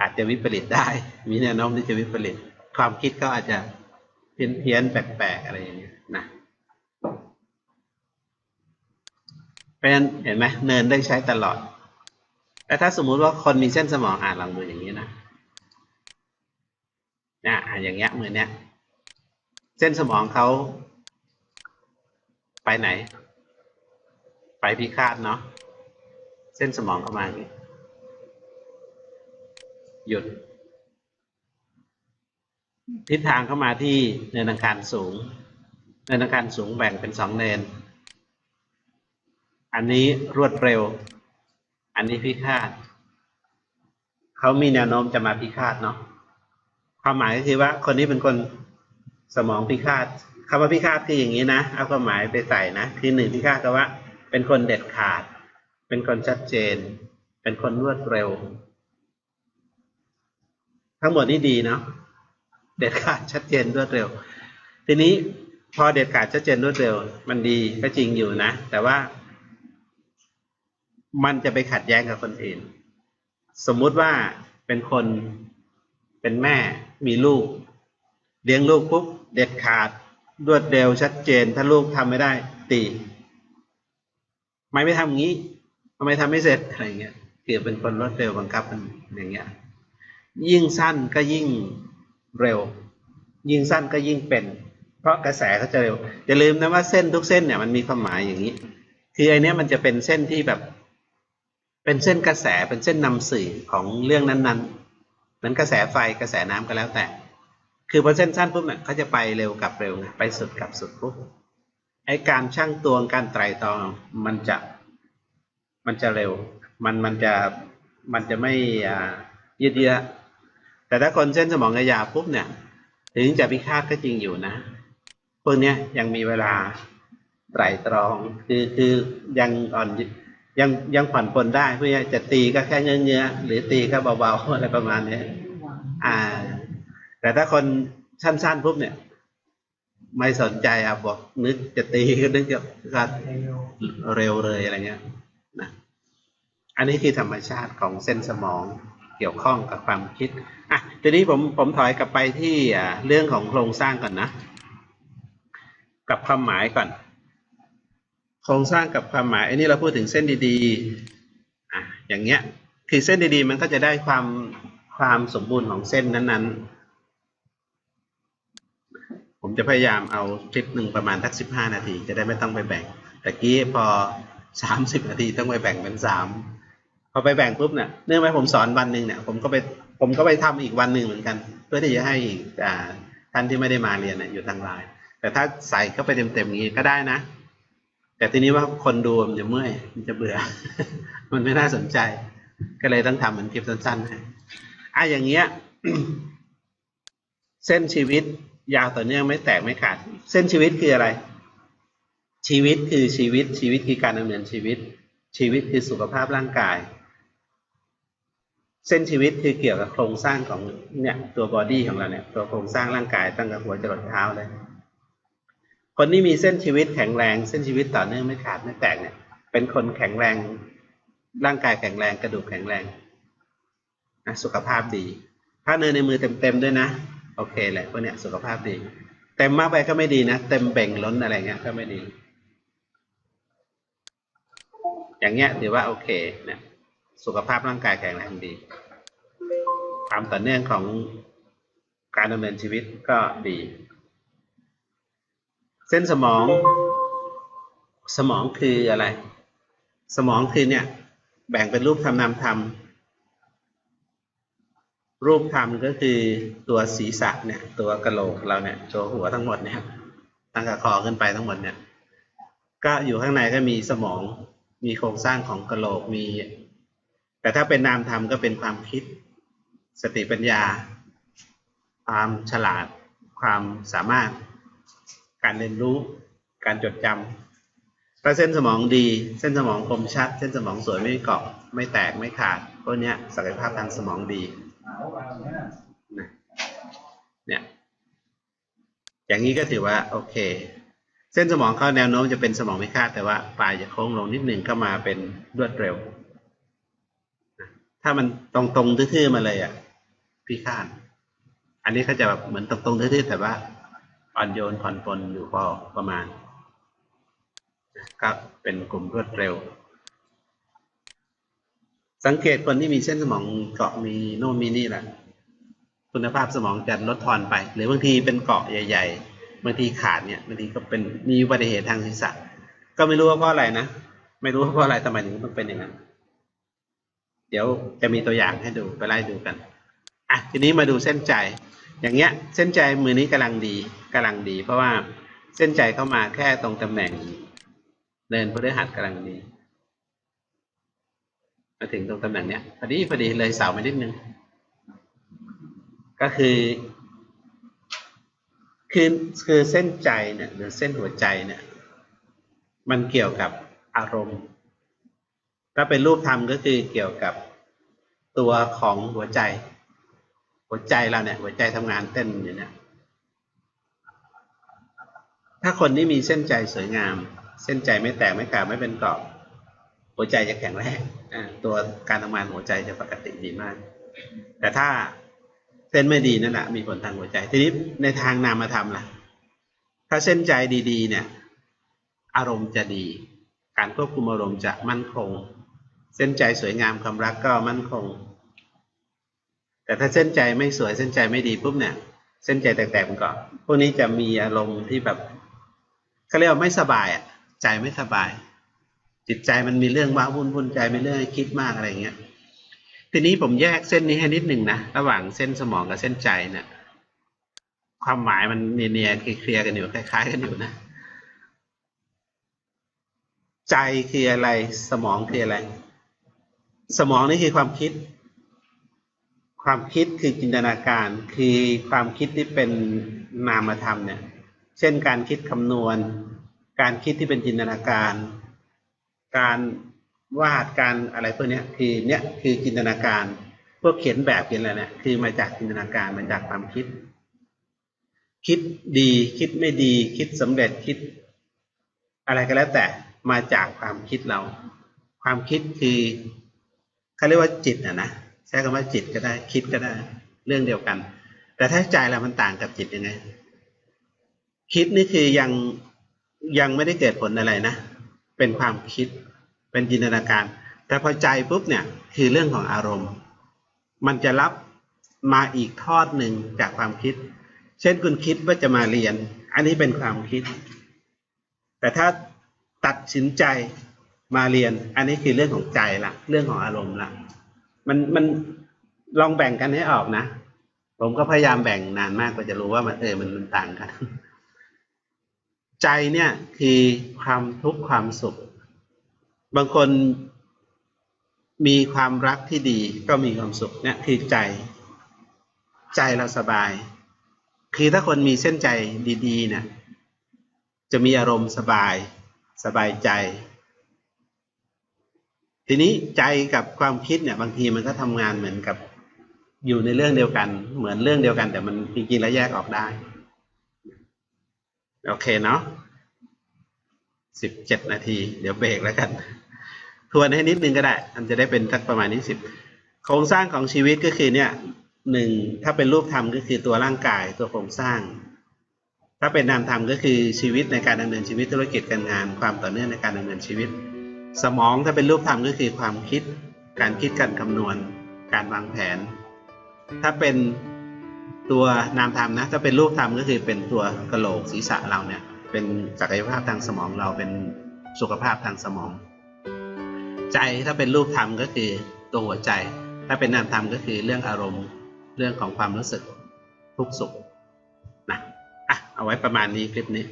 อาจจะวิปริตได้ มีแนวโน้มที่จะวิปริต ความคิดก็อาจจะเพี้ยนเพี้ยนแปลกๆอะไรอย่างเงี้ยนะเพราะฉะนั้นเห็นไหมเนินได้ใช้ตลอด แต่ถ้าสมมุติว่าคนมีเส้นสมองอ่านลองดูอย่างนี้นะนะอะอย่างเงี้ยเหมือนเนี้ย เส้นสมองเขาไปไหน ไปพิฆาตเนาะเส้นสมองเข้ามาอย่างนี้ หยุด ทิศทางเข้ามาที่เนินอังคารสูง เนินอังคารสูงแบ่งเป็นสองเนิน อันนี้รวดเร็ว อันนี้พิฆาตเขามีแนวโน้มจะมาพิฆาตเนาะความหมายก็คือว่าคนนี้เป็นคนสมองพิฆาตคำว่าพิฆาตคืออย่างนี้นะเอาความหมายไปใส่นะคือหนึ่งพิฆาตก็ว่า เป็นคนเด็ดขาด เป็นคนชัดเจน เป็นคนรวดเร็ว ทั้งหมดนี้ดีเนาะเด็ดขาดชัดเจนรวดเร็ว ทีนี้พอเด็ดขาดชัดเจนรวดเร็ว มันดีก็จริงอยู่นะ แต่ว่า มันจะไปขัดแย้งกับคนอื่น สมมุติว่าเป็นคนเป็นแม่มีลูก เลี้ยงลูกปุ๊บเด็ดขาดรวดเร็วชัดเจน ถ้าลูกทำไม่ได้ ตีทำไม่ไม่ทำอย่างนี้ทำไมทำไม่เสร็จอะไรเงี้ยคือเป็นคนรวดเร็วบังคับมันอย่างเงี้ย ยิ่งสั้นก็ยิ่งเร็ว ยิ่งสั้นก็ยิ่งเป็น เพราะกระแสเขาจะเร็วอย่าลืมนะว่าเส้นทุกเส้นเนี่ยมันมีความหมายอย่างนี้ คือไอเนี้ยมันจะเป็นเส้นที่แบบ เป็นเส้นกระแสเป็นเส้นนำสื่อของเรื่องนั้นๆเหมือนกระแสไฟกระแสน้ำก็แล้วแต่ คือพอเส้นสั้นปุ๊บเนี่ยเขาจะไปเร็วกับเร็วไงไปสุดกับสุดปุ๊บไอการชั่งตวงการไตรตรองมันจะมันจะเร็ว มันมันจะมันจะไม่อ่ายืดเยื้อ แต่ถ้าคนเส้นสมองกระยาปุ๊บเนี่ยถึงจะพิฆาตก็จริงอยู่นะพวกเนี้ยยังมีเวลาไตรตรอง คือคือยังอ่อนยังยังผ่อนปลนได้เพื่อจะตีก็แค่เงื้อเงื้อหรือตีก็เบาๆอะไรประมาณเนี้ยอ่า แต่ถ้าคนสั้นๆปุ๊บเนี่ย ไม่สนใจอะบอกนึกจะตีก็นึกจะก็เร็วเลยอะไรเงี้ยนะอันนี้คือธรรมชาติของเส้นสมอง เกี่ยวข้องกับความคิดอะทีนี้ผมผมถอยกลับไปที่เรื่องของโครงสร้างก่อนนะ กับความหมายก่อน โครงสร้างกับความหมายอันนี้เราพูดถึงเส้นดีๆอะอย่างเงี้ยคือเส้นดีๆ มันก็จะได้ความความสมบูรณ์ของเส้นนั้นๆ ผมจะพยายามเอาคลิปหนึ่งประมาณสักสิบห้านาที จะได้ไม่ต้องไปแบ่งแต่กี้พอสามสิบนาทีต้องไปแบ่งเป็นสาม อไปแบ่งปุ๊บเนี่ยเนื่องจากผมสอนวันหนึ่งเนี่ยผมก็ไปผมก็ไปทำอีกวันหนึ่งเหมือนกัน เพื่อที่จะให้อ่าท่านที่ไม่ได้มาเรียนเนี่ยอยู่ทางไลน์แต่ถ้าใส่เข้าไปเต็มๆอย่างนี้ก็ได้นะ แต่ทีนี้ว่าคนดูมันจะเมื่อยมันจะเบื่อ มันไม่น่าสนใจ ก็เลยต้องทำเหมือนคลิปสั้นๆให้อะอย่างเงี้ยเส้นชีวิตยาวต่อเนื่องไม่แตกไม่ขาด เส้นชีวิตคืออะไร ชีวิตคือชีวิต ชีวิตคือการดำเนินชีวิต ชีวิตคือสุขภาพร่างกาย เส้นชีวิตคือเกี่ยวกับโครงสร้างของเนี่ยตัวบอดี้ของเราเนี่ยตัวโครงสร้างร่างกายตั้งแต่หัวจรดเท้าเลย คนที่มีเส้นชีวิตแข็งแรง เส้นชีวิตต่อเนื่องไม่ขาดไม่แตกเนี่ย เป็นคนแข็งแรง ร่างกายแข็งแรงกระดูกแข็งแรงนะสุขภาพดี ถ้าเนินในมือเต็มๆด้วยนะ โอเคแหละพวกเนี้ยสุขภาพดี เต็มมากไปก็ไม่ดีนะ เต็มเบ่งล้นอะไรเงี้ยก็ไม่ดี อย่างเงี้ยถือว่าโอเคเนี่ย สุขภาพร่างกายแข็งแรงดี ความต่อเนื่องของการดำเนินชีวิตก็ดี เส้นสมอง สมองคืออะไร สมองคือเนี่ย แบ่งเป็นรูปธรรมนามธรรมรูปธรรมก็คือตัวศีรษะเนี่ย ตัวกระโหลกเราเนี่ยตัวหัวทั้งหมดเนี่ยตั้งแต่คอขึ้นไปทั้งหมดเนี่ย ก็อยู่ข้างในก็มีสมองมีโครงสร้างของกระโหลกมี แต่ถ้าเป็นนามธรรมก็เป็นความคิด สติปัญญา ความฉลาด ความสามารถ การเรียนรู้ การจดจำถ้าเส้นสมองดี เส้นสมองคมชัด เส้นสมองสวยไม่เกาะ ไม่แตกไม่ขาดพวกนี้ศักยภาพทางสมองดีเนี่ยอย่างนี้ก็ถือว่าโอเค เส้นสมองเขาแนวโน้มจะเป็นสมองไม่คาดแต่ว่าปลายจะโค้งลงนิดหนึ่งก็มาเป็นรวดเร็ว ถ้ามันตรงๆทื่อๆมาเลยอะพิฆาตอันนี้เขาจะแบบเหมือนตรงๆทื่อๆแต่ว่าอ่อนโยนผ่อนปลนอยู่พอประมาณก็เป็นกลุ่มรวดเร็ว สังเกตคนที่มีเส้นสมองเกาะมีโน่นมีนี่แหละคุณภาพสมองจะลดทอนไป หรือบางทีเป็นเกาะใหญ่ ๆ บางทีขาดเนี่ยบางทีก็เป็นมีอุบัติเหตุทางศีรษะก็ไม่รู้ว่าเพราะอะไรนะ ไม่รู้ว่าเพราะอะไรทำไมถึงต้องเป็นอย่างนั้น เดี๋ยวจะมีตัวอย่างให้ดูไปไล่ดูกันอะทีนี้มาดูเส้นใจ อย่างเงี้ยเส้นใจมือนี้กำลังดีกำลังดี เพราะว่าเส้นใจเข้ามาแค่ตรงตำแหน่งเดินพฤหัสกำลังดีมาถึงตรงตำแหน่งเนี้ยพอดีพอดีเลยเสามานิดนึง ก็คือคือคือเส้นใจเนี่ยหรือเส้นหัวใจเนี่ย มันเกี่ยวกับอารมณ์ ถ้าเป็นรูปธรรมก็คือเกี่ยวกับตัวของหัวใจ หัวใจเราเนี่ย หัวใจทำงานเต้นอยู่เนี่ย ถ้าคนที่มีเส้นใจสวยงาม เส้นใจไม่แตกไม่ขาดไม่เป็นกรอบ หัวใจจะแข็งแรงตัวการทำงานหัวใจจะปกติดีมาก แต่ถ้าเส้นไม่ดีนั่นแหละมีผลทางหัวใจ ทีนี้ในทางนามธรรมล่ะ ถ้าเส้นใจดี ๆ เนี่ย อารมณ์จะดี การควบคุมอารมณ์จะมั่นคง เส้นใจสวยงามความรักก็มั่นคง แต่ถ้าเส้นใจไม่สวยเส้นใจไม่ดีปุ๊บเนี่ย เส้นใจแตกๆมันก็พวกนี้จะมีอารมณ์ที่แบบเขาเรียกว่าไม่สบายอะใจไม่สบาย จิตใจมันมีเรื่องว้าวุ่นวุ่นใจมีเรื่องคิดมากอะไรเงี้ยทีนี้ผมแยกเส้นนี้ให้นิดหนึ่งนะระหว่างเส้นสมองกับเส้นใจเนี่ยความหมายมันเนียๆเคลียร์ๆกันอยู่คล้าย ๆ กันอยู่นะ ใจคืออะไรสมองคืออะไร สมองนี่คือความคิด ความคิดคือจินตนาการคือความคิดที่เป็นนามธรรมเนี่ย เช่นการคิดคำนวณ การคิดที่เป็นจินตนาการ การวาดการอะไรพวกนี้คือเนี้ยคือจินตนาการ พวกเขียนแบบเขียนอะไรเนี่ยคือมาจากจินตนาการมาจากความคิด คิดดีคิดไม่ดี คิดสำเร็จคิด อะไรก็แล้วแต่มาจากความคิดเรา ความคิดคือ เขาเรียกว่าจิตอะนะใช้คำว่าจิตก็ได้ คิดก็ได้ เรื่องเดียวกัน แต่ถ้าใจเรามันต่างกับจิตยังไง คิดนี่คือยังยังไม่ได้เกิดผลอะไรนะ เป็นความคิด เป็นจินตนาการ แต่พอใจปุ๊บเนี่ย คือเรื่องของอารมณ์ มันจะรับมาอีกทอดหนึ่งจากความคิด เช่นคุณคิดว่าจะมาเรียน อันนี้เป็นความคิด แต่ถ้าตัดสินใจ มาเรียน อันนี้คือเรื่องของใจละเรื่องของอารมณ์ละมันมันลองแบ่งกันให้ออกนะ ผมก็พยายามแบ่งนานมากกว่าจะรู้ว่ามันเออมันมันต่างกัน ใจเนี่ยคือความทุกข์ความสุข บางคนมีความรักที่ดีก็มีความสุขเนี่ยคือใจ ใจเราสบาย คือถ้าคนมีเส้นใจดีๆเนี่ยจะมีอารมณ์สบาย สบายใจ ทีนี้ใจกับความคิดเนี่ยบางทีมันก็ทำงานเหมือนกับอยู่ในเรื่องเดียวกัน เหมือนเรื่องเดียวกัน แต่มันจริงๆแล้วแยกออกได้ โอเคเนาะสิบเจ็ดนาที เดี๋ยวเบรกแล้วกัน ทวนให้นิดนึงก็ได้มันจะได้เป็นสักประมาณนี้สิบโครงสร้างของชีวิตก็คือเนี่ยหนึ่งถ้าเป็นรูปธรรมก็คือตัวร่างกายตัวโครงสร้าง ถ้าเป็นนามธรรมก็คือชีวิตในการดำเนินชีวิตธุรกิจการงาน ความต่อเนื่องในการดำเนินชีวิต สมองถ้าเป็นรูปธรรมก็คือความคิด การคิดการคำนวณ การวางแผน ถ้าเป็นตัวนามธรรมนะถ้าเป็นรูปธรรมก็คือเป็นตัวกระโหลกศีรษะเราเนี่ย เป็นศักยภาพทางสมองเราเป็นสุขภาพทางสมอง ใจถ้าเป็นรูปธรรมก็คือตัวหัวใจ ถ้าเป็นนามธรรมก็คือเรื่องอารมณ์เรื่องของความรู้สึกทุกข์สุขนะอะเอาไว้ประมาณนี้คลิปนี้